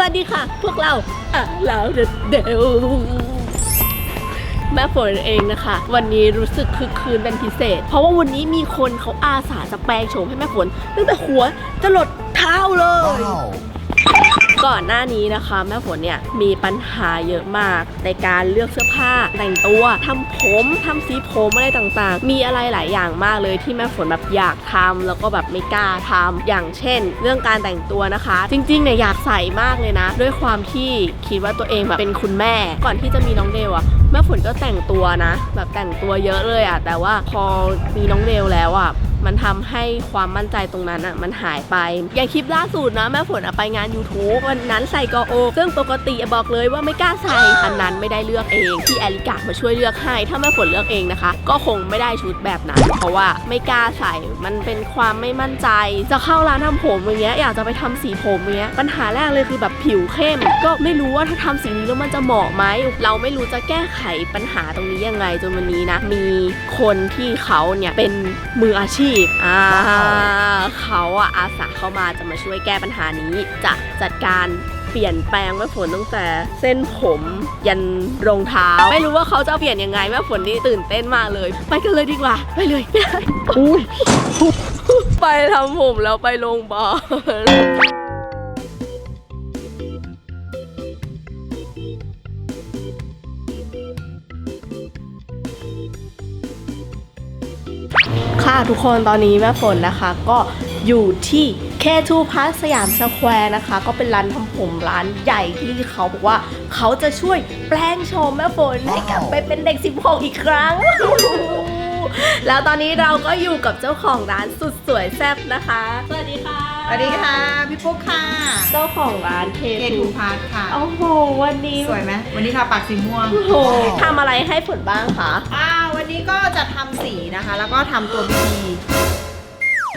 สวัสดีค่ะ พวกเราอะเราเดเดวแม่ฝนเองนะคะ วันนี้รู้สึกคึกคืนเป็นพิเศษ เพราะว่าวันนี้มีคนเขาอาสาจะแปลงโฉมให้แม่ฝนตั้งแต่หัวจะหลดเท้าเลย ก่อนหน้านี้นะคะแม่ฝนเนี่ยมีปัญหาเยอะมากในการเลือกเสื้อผ้าแต่งตัวทำผมทำสีผมอะไรต่างๆ มีอะไรหลายอย่างมากเลยที่แม่ฝนแบบอยากทำแล้วก็แบบไม่กล้าทำอย่างเช่น เรื่องการแต่งตัวนะคะ จริงๆเนี่ยอยากใส่มากเลยนะ ด้วยความที่คิดว่าตัวเองแบบเป็นคุณแม่ ก่อนที่จะมีน้องเดวอะแม่ฝนก็แต่งตัวนะ แบบแต่งตัวเยอะเลยอะแต่ว่าพอมีน้องเดวแล้วอะ มันทำให้ความมั่นใจตรงนั้นอะมันหายไป อย่างคลิปล่าสุดนะแม่ฝนไปงาน YouTube วันนั้นใส่กอโอซึ่งปกติบอกเลยว่าไม่กล้าใส่อันนั้นไม่ได้เลือกเองที่แอลิกามาช่วยเลือกให้ ถ้าแม่ฝนเลือกเองนะคะ ก็คงไม่ได้ชุดแบบนั้น เพราะว่าไม่กล้าใส่มันเป็นความไม่มั่นใจ จะเข้าร้านทำผมอย่างเงี้ยอยากจะไปทำสีผมอย่างเงี้ยปัญหาแรกเลยคือแบบผิวเข้ม ก็ไม่รู้ว่าถ้าทำสีนี้แล้วมันจะเหมาะไหมเราไม่รู้จะแก้ไขปัญหาตรงนี้ยังไงจนวันนี้นะมีคนที่เขาเนี่ยเป็นมืออาชีพอ่าเขาอะอาสาเข้ามาจะมาช่วยแก้ปัญหานี้ จะจัดการเปลี่ยนแปลงแม่ฝนตั้งแต่เส้นผมยันรองเท้า ไม่รู้ว่าเขาจะเปลี่ยนยังไงแม่ฝนนี่ตื่นเต้นมากเลย ไปกันเลยดีกว่า ไปเลยไปเลยอุ้ยไปทำผมแล้วไปโรงพยาบาล ทุกคนตอนนี้แม่ฝนนะคะ ก็อยู่ที่ K2 Park สยามสแควร์นะคะ ก็เป็นร้านทำผมร้านใหญ่ที่เขาบอกว่าเขาจะช่วยแปลงโฉมแม่ฝนให้กลับไปเป็นเด็ก 16 อีกครั้ง แล้วตอนนี้เราก็อยู่กับเจ้าของร้านสุดสวยแซ่บนะคะ สวัสดีค่ะ สวัสดีค่ะ พี่ปุ๊กค่ะเจ้าของร้านเก K2 ทูพาร์ทค่ะ โอ้โห วันนี้สวยไหมวันนี้ทาปากสีม่วงโอ้โหทำอะไรให้ฝนบ้างคะอ่าวันนี้ก็จะทำสีนะคะ แล้วก็ทำตัวบีที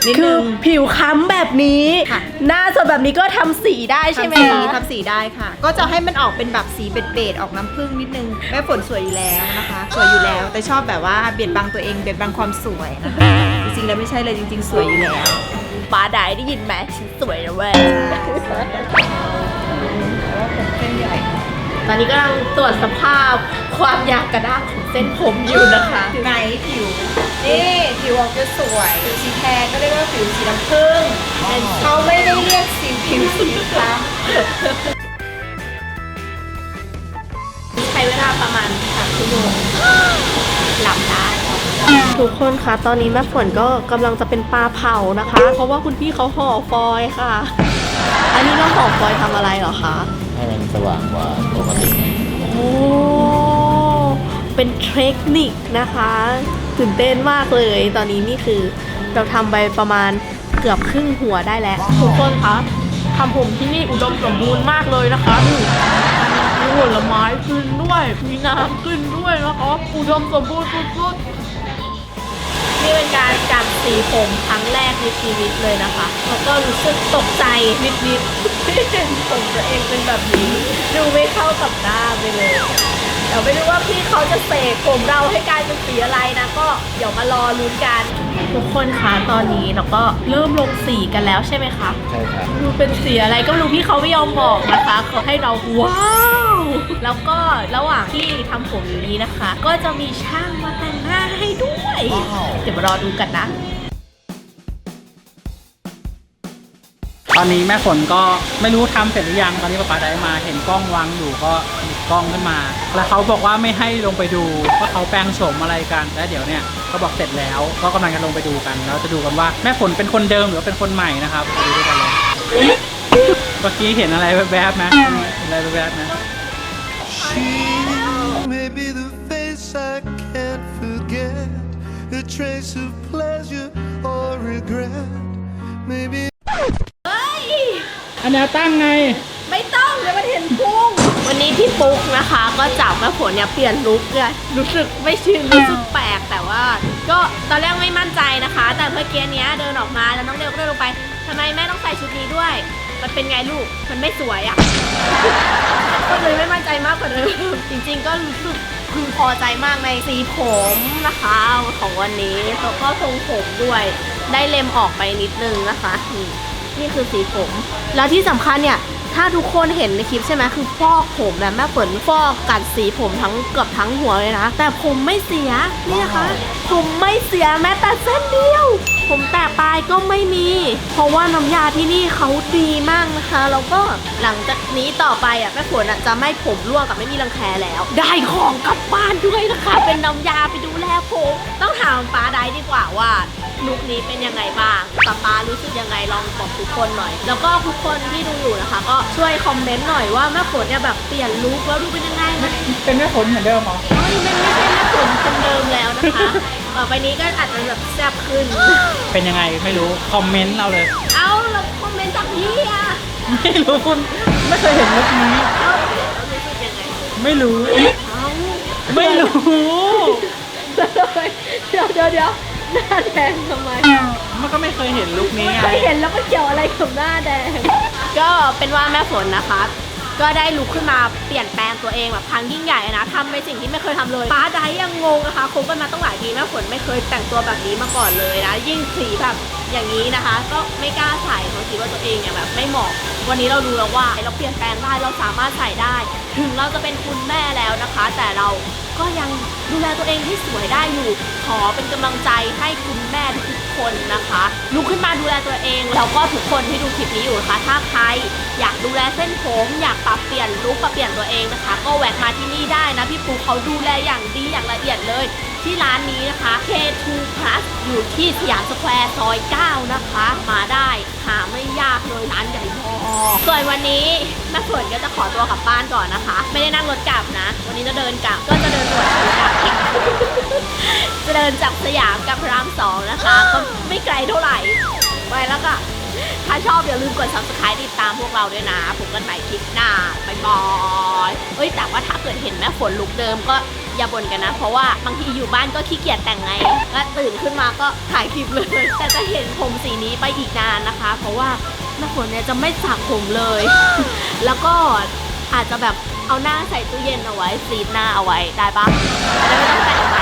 นิดคืนึอง ผิวค้ำแบบนี้ ค่ะ หน้าสดแบบนี้ก็ทำสีได้ใช่ไหมทำสีคะทำสีได้ค่ะ ก็จะให้มันออกเป็นแบบสีเบ็ดๆออกน้ำผึ้งนิดนึงแม่ฝนสวยอยู่แล้วนะคะ สวยอยู่แล้ว แต่ชอบแบบว่าเบียดบังตัวเองเบียดบังความสวยนะคะจริงๆแล้วไม่ใช่เลยจริง ๆ สวยอยู่แล้ว ป้าไดได้ยินไหมฉันสวยนะเว้ยตอนนี้กำลังตรวจสภาพความยาวกระด้างของเส้นผมอยู่นะคะ ไหนผิว นี่ผิวออกจะสวยผิวสีแทนก็เรียกว่าผิวสีน้ำผึ้งแต่เขาไม่ได้เรียกสีผิวสีคล้ำใช้เวลาประมาณสามชั่วโมงหลับได้ ทุกคนคะตอนนี้แม่ฝนก็กำลังจะเป็นปลาเผานะคะ เพราะว่าคุณพี่เขาห่อฟอยล์ค่ะ อันนี้เราห่อฟอยล์ทำอะไรเหรอคะ ให้มันสว่างกว่าปกติโอ้เป็นเทคนิคนะคะตื่นเต้นมากเลย ตอนนี้นี่คือเราทำไปประมาณเกือบครึ่งหัวได้แล้ว ทุกคนคะทำผมที่นี่อุดมสมบูรณ์มากเลยนะคะนี่มีผลไม้ขึ้นด้วย มีน้ำขึ้นด้วยนะคะอุดมสมบูรณ์สุดๆ นี่เป็นการจับสีผมครั้งแรกในชีวิตเลยนะคะ แล้วก็รู้สึกตกใจนิดๆที่เห็นผมตัวเองเป็นแบบนี้ ดูไม่เข้ากับหน้าไปเลย เดี๋ยวไม่รู้ว่าพี่เขาจะเสกผมเราให้กลายเป็นสีอะไรนะ ก็เดี๋ยวมารอลุ้นกัน ทุกคนคะตอนนี้เราก็เริ่มลงสีกันแล้วใช่ไหมคะใช่ครับดูเป็นสีอะไรก็ไม่รู้พี่เขาไม่ยอมบอกนะคะเขาให้เราว้าวแล้วก็ระหว่างที่ทำผมอยู่นี้นะคะ ก็จะมีช่างมาแต่งหน้าให้ด้วยว้าว เดี๋ยวมารอดูกันนะ ตอนนี้แม่ฝนก็ไม่รู้ทำเสร็จหรือยังตอนนี้ป๊าป๊าได้มาเห็นกล้องวางอยู่ก็หยิบกล้องขึ้นมา แล้วเขาบอกว่าไม่ให้ลงไปดูว่าเขาแปลงโฉมอะไรกันแล้วเดี๋ยวเนี่ยเขาบอกเสร็จแล้ว ก็กำลังจะลงไปดูกันแล้วจะดูกันว่าแม่ฝนเป็นคนเดิมหรือว่าเป็นคนใหม่นะครับไปดูด้วยกันเลยเมื่อกี้เห็นอะไรแวบๆไหมอะไรแวบๆนะ a trace of pleasure or regret. Maybe อันแนวตั้งไง ไม่ต้องเดี๋ยวมันเห็นพุง วันนี้พี่ปุ๊กนะคะ ก็จับแม่ฝนเนี่ยเปลี่ยนลุคเลยรู้สึกไม่ชินรู้สึกแปลกแต่ว่า ก็ตอนแรกไม่มั่นใจนะคะ แต่เมื่อกี้เนี้ยเดินออกมาแล้วน้องเดวก็เดินลงไปทำไมแม่ต้องใส่ชุดนี้ด้วย มันเป็นไงลูกมันไม่สวยอะ่ะ ก็เลยไม่มั่นใจมากกว่าเดิมจริงๆก็รู้สึก พึงพอใจมากในสีผมนะคะของวันนี้แล้วก็ทรงผมด้วยได้เล็มออกไปนิดนึงนะคะนี่นี่คือสีผม แล้วที่สำคัญเนี่ยถ้าทุกคนเห็นในคลิปใช่ไหมคือฟอกผมแบบแม่ฝนฟอกกัดสีผมทั้งเกือบทั้งหัวเลยนะ แต่ผมไม่เสียนี่นะคะผมไม่เสียแม้แต่เส้นเดียว ผมแตกปลายก็ไม่มี เพราะว่าน้ำยาที่นี่เขาดีมากนะคะ แล้วก็หลังจากนี้ต่อไปอะแม่ฝนอะจะไม่ผมร่วงกับไม่มีรังแคแล้ว ได้ของกลับบ้านด้วยนะคะ เป็นน้ำยาไปดูแลผมต้องถามป้าได้ดีกว่าว่าลุคนี้เป็นยังไงบ้างป้าป้ารู้สึกยังไงลองบอกทุกคนหน่อย แล้วก็ทุกคนที่ดูอยู่นะคะ ก็ช่วยคอมเมนต์หน่อยว่าแม่ฝนเนี่ยแบบเปลี่ยนลุคแล้วดูเป็นยังไงนะเป็นแม่ฝนเหมือนเดิมเหรอไม่ไม่ไม่ใช่แม่ฝนคนเดิมแล้วนะคะ ต่อไปนี้ก็อาจจะแบบแซ่บขึ้น เป็นยังไงไม่รู้ คอมเมนต์เราเลย เอาแล้วคอมเมนต์จากพี่อะไม่รู้คุณไม่เคยเห็นลุคนี้ เอาแล้วรู้สึกยังไงไม่รู้ เอาไม่รู้ เดี๋ยวเดี๋ยวเดี๋ยวหน้าแดงทำไมมันก็ไม่เคยเห็นลุคนี้ไง ไม่เห็นแล้วมันเกี่ยวอะไรกับหน้าแดง ก็เป็นว่าแม่ฝนนะคะ ก็ได้ลุกขึ้นมาเปลี่ยนแปลงตัวเองแบบครั้งยิ่งใหญ่นะทำในสิ่งที่ไม่เคยทำเลยป้าได้ยังงงนะคะคบกันมาตั้งหลายปีแม่ฝนไม่เคยแต่งตัวแบบนี้มาก่อนเลยนะยิ่งสีแบบ อย่างนี้นะคะ ก็ไม่กล้าใส่เพราะคิดว่าตัวเองเนี่ยแบบไม่เหมาะ วันนี้เรารู้แล้วว่าเราเปลี่ยนแปลงได้เราสามารถใส่ได้ ถึงเราจะเป็นคุณแม่แล้วนะคะ แต่เราก็ยังดูแลตัวเองให้สวยได้อยู่ ขอเป็นกำลังใจให้คุณแม่ทุกคนนะคะลุกขึ้นมาดูแลตัวเองแล้วก็ทุกคนที่ดูคลิปนี้อยู่นะคะ ถ้าใครอยากดูแลเส้นผมอยากปรับเปลี่ยนลุคปรับเปลี่ยนตัวเองนะคะ ก็แวะมาที่นี่ได้นะพี่ปูเขาดูแลอย่างดีอย่างละเอียดเลย ที่ร้านนี้นะคะ K2 Plus อยู่ที่สยามสแควร์ซอย 9 นะคะ มาได้หาไม่ยากเลยร้านใหญ่มากส่วนวันนี้แม่ฝนก็จะขอตัวกลับบ้านก่อนนะคะ ไม่ได้นั่งรถกลับนะ วันนี้จะเดินกลับก็จะเดินตรวจกลับจะเดินจากสยามกับพระรามสองนะคะ ก็ไม่ไกลเท่าไหร่ไปแล้วก็ถ้าชอบอย่าลืมกด subscribe ติดตามพวกเราด้วยนะพบกันใหม่คลิปหน้าบายบาย เอ้ยแต่ว่าถ้าเกิดเห็นแม่ฝนลุกเดิมก็ อย่าบ่นกันนะ เพราะว่าบางทีอยู่บ้านก็ขี้เกียจแต่งไงก็ตื่นขึ้นมาก็ถ่ายคลิปเลย แต่จะเห็นผมสีนี้ไปอีกนานนะคะ เพราะว่าแม่ฝนเนี่ยจะไม่สระผมเลย แล้วก็อาจจะแบบเอาหน้าใส่ตู้เย็นเอาไว้ซีดหน้าเอาไว้ได้ปะจะได้ไม่ต้องแต่งไป